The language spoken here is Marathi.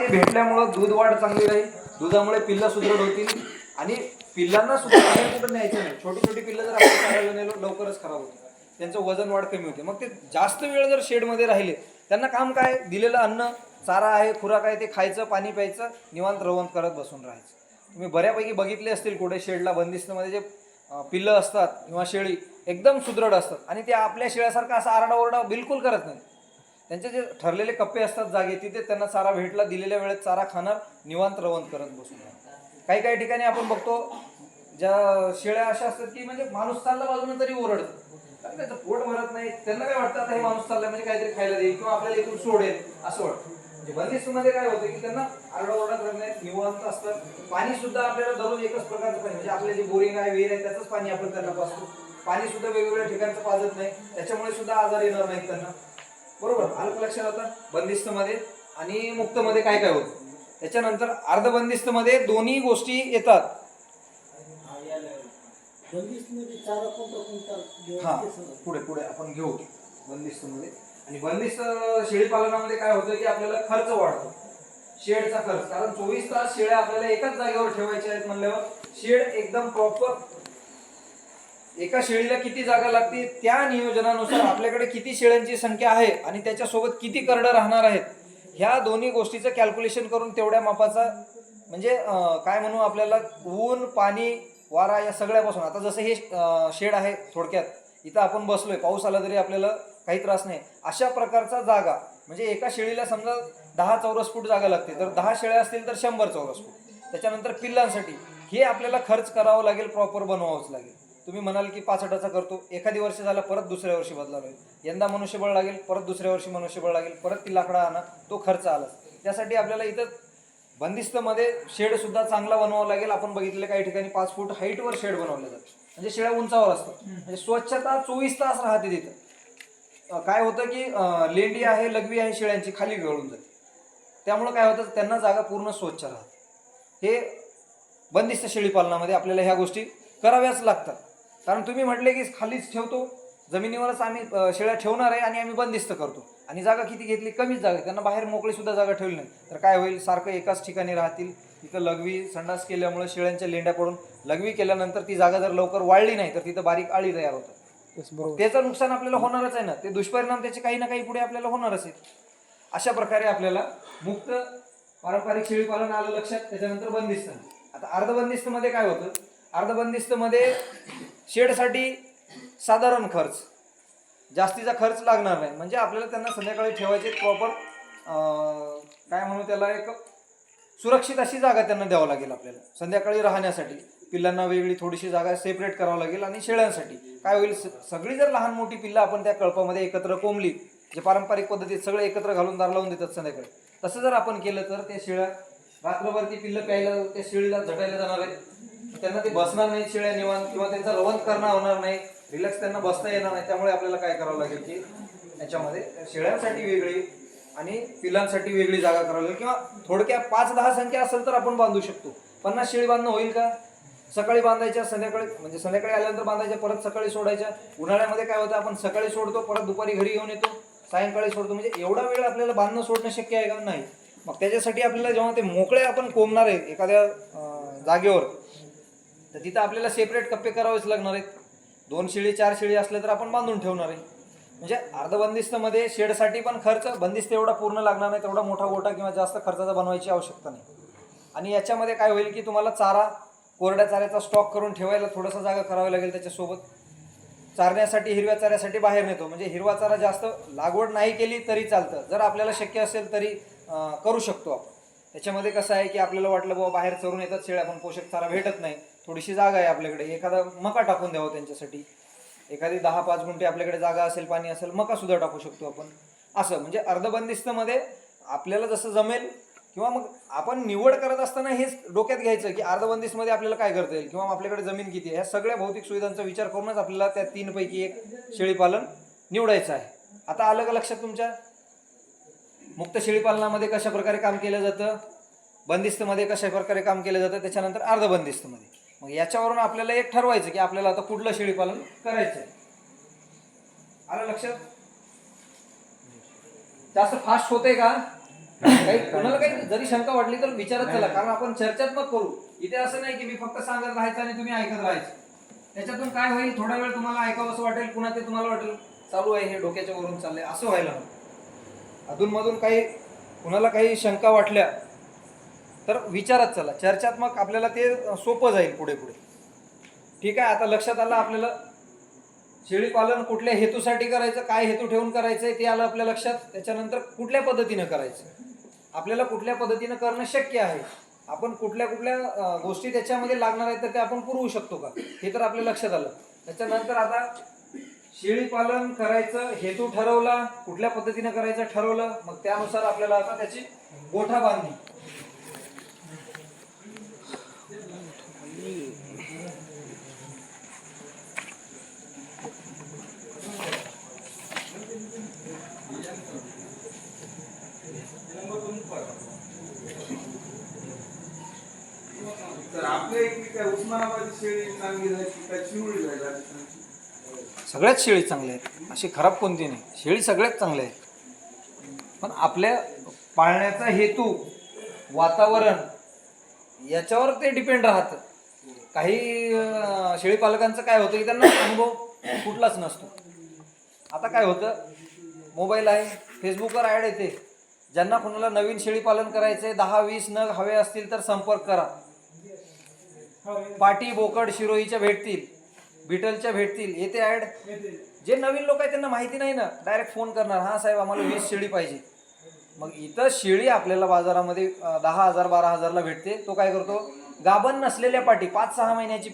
ते भेटल्यामुळं दूध वाढ चांगली राहील. दुधामुळे पिल्लं सुदृढ होतील. आणि पिल्लांना सुद्धा बाहेर कुठं न्यायचं नाही. छोटी छोटी पिल्लं जर आपण चारायला नेलो लवकरच खराब होते त्यांचं वजन वाढ कमी होते. मग ते जास्त वेळ जर शेडमध्ये राहिले त्यांना काम काय? दिलेलं अन्न चारा आहे खुराक आहे ते खायचं पाणी प्यायचं निवांत रवंत करत बसून राहायचं. तुम्ही बऱ्यापैकी बघितले असतील कुठे शेडला बंदिस्तमध्ये जे पिल्लं असतात किंवा शेळी एकदम सुदृढ असतात. आणि ते आपल्या शेळ्यासारखा असा आरडाओरडा बिलकुल करत नाही त्यांचे जे ठरलेले कप्पे असतात जागे तिथे त्यांना चारा भेटला दिलेल्या वेळेत चारा खाणार निवांत रवंत करत बसून. काही काही ठिकाणी आपण बघतो ज्या शेळ्या अशा असतात की म्हणजे माणूस चालला बाजून तरी ओरडतं. कारण त्याचं पोट भरत नाही. त्यांना काय वाटतं आता हे माणूस चाललाय म्हणजे काहीतरी खायला देईल किंवा आपल्याला इथून सोडेल असं वाटतं. म्हणजे बंदिस्तमध्ये काय होतं की त्यांना आरडाओरडा नाही निवांत असतं. पाणी सुद्धा आपल्याला दररोज एकच प्रकारचं पाणी म्हणजे आपले जे बोरिंग आहे विहीर आहे त्याचंच पाणी आपण त्यांना पाजतो. पाणी सुद्धा वेगवेगळ्या ठिकाणचं पाजत नाही. त्याच्यामुळे सुद्धा आजार येणार नाहीत त्यांना. बरोबर. आलं लक्षात आता बंदिस्त मध्ये आणि मुक्त मध्ये काय काय होतं? त्याच्यानंतर अर्धबंदिस्त मध्ये दोन्ही गोष्टी येतात. हा. पुढे पुढे आपण घेऊ. बंदिस्त मध्ये आणि बंदिस्त शेळी पालनामध्ये काय होतं की आपल्याला खर्च वाढतो. शेडचा खर्च. कारण चोवीस तास शेळ्या आपल्याला एकाच जागेवर ठेवायच्या आहेत म्हणल्यावर शेड एकदम प्रॉपर एका शेळीला किती जागा लागते त्या नियोजनानुसार आपल्याकडे किती शेळ्यांची संख्या आहे आणि त्याच्यासोबत किती करडं राहणार आहेत ह्या दोन्ही गोष्टीचं कॅल्क्युलेशन करून तेवढ्या मापाचा म्हणजे काय म्हणू आपल्याला ऊन पाणी वारा या सगळ्यापासून. आता जसं हे शेड आहे थोडक्यात इथं आपण बसलोय पाऊस आला तरी आपल्याला काही त्रास नाही. अशा प्रकारचा जागा म्हणजे एका शेळीला समजा दहा चौरस फूट जागा लागते तर दहा शेळ्या असतील तर शंभर चौरस फूट. त्याच्यानंतर पिल्लांसाठी हे आपल्याला खर्च करावं लागेल प्रॉपर बनवावंच लागेल. तुम्ही म्हणाल की पाच हटाचा करतो. एखादी वर्ष झाला परत दुसऱ्या वर्षी बदलावा लागेल. यंदा मनुष्यबळ लागेल परत दुसऱ्या वर्षी मनुष्यबळ लागेल परत ती लाकडा आणा तो खर्च आलाच. त्यासाठी आपल्याला इथं बंदिस्तमध्ये शेड सुद्धा चांगला बनवावा लागेल. आपण बघितले काही ठिकाणी पाच फूट हाईटवर शेड बनवले जाते. म्हणजे शेळ्या उंचावर असतात. म्हणजे स्वच्छता चोवीस तास राहते तिथं. काय होतं की लेंडी आहे लघवी आहे शेळ्यांची खाली गळून जाते. त्यामुळं काय होतं त्यांना जागा पूर्ण स्वच्छ राहते. हे बंदिस्त शेळी पालनामध्ये आपल्याला ह्या गोष्टी कराव्याच लागतात. कारण तुम्ही म्हटले की खालीच ठेवतो. जमिनीवरच आम्ही शेळ्या ठेवणार आहे आणि आम्ही बंदिस्त करतो. आणि जागा किती घेतली? कमीच जागा. त्यांना बाहेर मोकळी सुद्धा जागा ठेवली नाही. तर काय होईल? सारखं एकाच ठिकाणी राहतील. तिथं लघवी संडास केल्यामुळे शेळ्यांच्या लेंड्या पडून लघवी केल्यानंतर ती जागा जर लवकर वाढली नाही तर तिथं बारीक आळी तयार होतात. त्याचं नुकसान आपल्याला होणारच आहे ना. ते दुष्परिणाम त्याचे काही ना काही पुढे आपल्याला होणारच आहे अशा प्रकारे आपल्याला मुक्त पारंपरिक शेळी पालन आलं लक्षात त्याच्यानंतर बंदिस्त. आता अर्धबंदिस्त मध्ये काय होतं? अर्धबंदिस्त मध्ये शेडसाठी साधारण खर्च. जास्तीचा खर्च लागणार नाही. म्हणजे आपल्याला त्यांना संध्याकाळी ठेवायचे प्रॉपर काय म्हणू त्याला एक सुरक्षित अशी जागा त्यांना द्यावं लागेल आपल्याला. संध्याकाळी राहण्यासाठी. पिल्लांना वेगळी थोडीशी जागा सेपरेट करावं लागेल आणि शेळ्यांसाठी. काय होईल स- सगळी जर लहान मोठी पिल्लं आपण त्या कळपामध्ये एकत्र कोंबली जे पारंपरिक पद्धतीत सगळे एकत्र घालून दार लावून देतात संध्याकाळी. तसं जर आपण केलं तर त्या शेळ्या रात्रभर ती पिल्लं प्यायला त्या शेळीला झटायला जाणार आहेत. त्यांना ते बसणार नाही शेळ्या निवांत किंवा त्यांचा रवंत करणं होणार नाही. रिलॅक्स त्यांना बसता येणार नाही. त्यामुळे आपल्याला काय करावं लागेल की याच्यामध्ये शेळ्यांसाठी वेगळी आणि पिलांसाठी वेगळी जागा करावी लागेल. किंवा थोडक्या पाच दहा संख्या असेल तर आपण बांधू शकतो. पन्नास शेळी बांधणं होईल का? सकाळी बांधायच्या संध्याकाळी म्हणजे संध्याकाळी आल्यानंतर बांधायच्या परत सकाळी सोडायच्या. उन्हाळ्यामध्ये काय होतं? आपण सकाळी सोडतो परत दुपारी घरी घेऊन येतो. सायंकाळी सोडतो. म्हणजे एवढा वेळ आपल्याला बांधणं सोडणं शक्य आहे का? नाही. मग त्याच्यासाठी आपल्याला जेव्हा ते मोकळे आपण कोंबणार आहे एखाद्या जागेवर तर तिथं आपल्याला सेपरेट कप्पे करावेच लागणार आहेत. दोन शिळी चार शिळी असल्या तर आपण बांधून ठेवणार आहे. म्हणजे अर्धबंदिस्तमध्ये शेडसाठी पण खर्च बंदिस्त एवढा पूर्ण लागणार नाही तेवढा मोठा गोटा किंवा जास्त खर्चाचा बनवायची आवश्यकता नाही. आणि याच्यामध्ये काय होईल की तुम्हाला चारा कोरड्या चाऱ्याचा स्टॉक करून ठेवायला थोडासा जागा करावी लागेल त्याच्यासोबत. चारण्यासाठी हिरव्या चाऱ्यासाठी बाहेर नेतो. म्हणजे हिरवा चारा जास्त लागवड नाही केली तरी चालतं. जर आपल्याला शक्य असेल तरी करू शकतो आपण. त्याच्यामध्ये कसं आहे की आपल्याला वाटलं बाबा बाहेर चरून येतात शेळ्या पण पोषक चारा भेटत नाही. थोडीशी जागा आहे आपल्याकडे. एखादा मका टाकून द्यावं त्यांच्यासाठी. एखादी दहा पाच गुंठे आपल्याकडे जागा असेल पाणी असेल मका सुद्धा टाकू शकतो आपण. असं म्हणजे अर्धबंदिस्तमध्ये आपल्याला जसं जमेल किंवा मग आपण निवड करत असताना हेच डोक्यात घ्यायचं की अर्धबंदिस्तमध्ये आपल्याला काय करता येईल किंवा आपल्याकडे जमीन किती आहे. ह्या सगळ्या भौतिक सुविधांचा विचार करूनच आपल्याला त्या तीनपैकी एक शेळीपालन निवडायचं आहे. आता आलं का लक्षात तुमच्या? मुक्त शेळीपालनामध्ये कशा प्रकारे काम केलं जातं? बंदिस्तमध्ये कशा प्रकारे काम केलं जातं? त्याच्यानंतर अर्धबंदिस्तमध्ये. मग याच्यावरून आपल्याला एक ठरवायचं की आपल्याला आता कुठलं शेळीपालन करायचं आलं लक्षात? जास्त फास्ट होते का? काही कोणाला काही जरी शंका वाटली तर विचारत चला कारण आपण चर्चात्मक करू. इथे असं नाही की मी फक्त सांगत राहायचं आणि तुम्ही ऐकत राहायचं. त्याच्यातून काय होईल? थोडा वेळ तुम्हाला ऐकावं असं वाटेल पुन्हा ते तुम्हाला वाटेल. चालू आहे हे डोक्याच्या वरून चाललंय. असं व्हायला नको अधूनमधून काही कुणाला काही शंका वाटल्या तर विचारत चला. चर्चात्मक आपल्याला ते सोपं जाईल पुढे पुढे. ठीक आहे आता लक्षात आलं आपल्याला. शेळीपालन कुठल्या हेतूसाठी करायचं काय हेतू ठेवून करायचं आहे ते आलं आपल्या लक्षात. त्याच्यानंतर कुठल्या पद्धतीनं करायचं? आपल्याला कुठल्या पद्धतीनं करणं शक्य आहे? आपण कुठल्या कुठल्या गोष्टी त्याच्यामध्ये लागणार आहेत तर ते आपण पुरवू शकतो का? हे तर आपल्या लक्षात आलं. त्याच्यानंतर आता शेळी पालन करायचं हेतू ठरवला कुठल्या पद्धतीने करायचं ठरवलं मग त्यानुसार आपल्याला आता त्याची गोठा बांधणी. तर आपल्या इकडे काय उस्मानाबाद शेळी चांगली जायची काय चिवळी जायला सगळ्याच शेळी चांगल्या आहेत. अशी खराब कोणती नाही. शेळी सगळ्याच चांगल्या आहेत. पण आपल्या पाळण्याचा हेतू वातावरण याच्यावर ते डिपेंड राहतं. काही शेळी पालकांचं काय होतं की त्यांना अनुभव कुठलाच नसतो. आता काय होतं? मोबाईल आहे फेसबुकवर ॲड येते. ज्यांना कोणाला नवीन शेळी पालन आहे दहा वीस नग हवे असतील तर संपर्क करा. पाटी बोकड शिरोईच्या भेटतील. बिटलच्या भेटतील येते ऍड? जे नवीन लोक आहेत त्यांना माहिती नाही ना. डायरेक्ट फोन करणार. हा साहेब आम्हाला वीस शेळी पाहिजे. मग इथं शेळी आपल्याला बाजारामध्ये दहा हजार बारा हजारला भेटते. तो काय करतो? गाभण नसलेल्या पाटी पाच सहा महिन्याची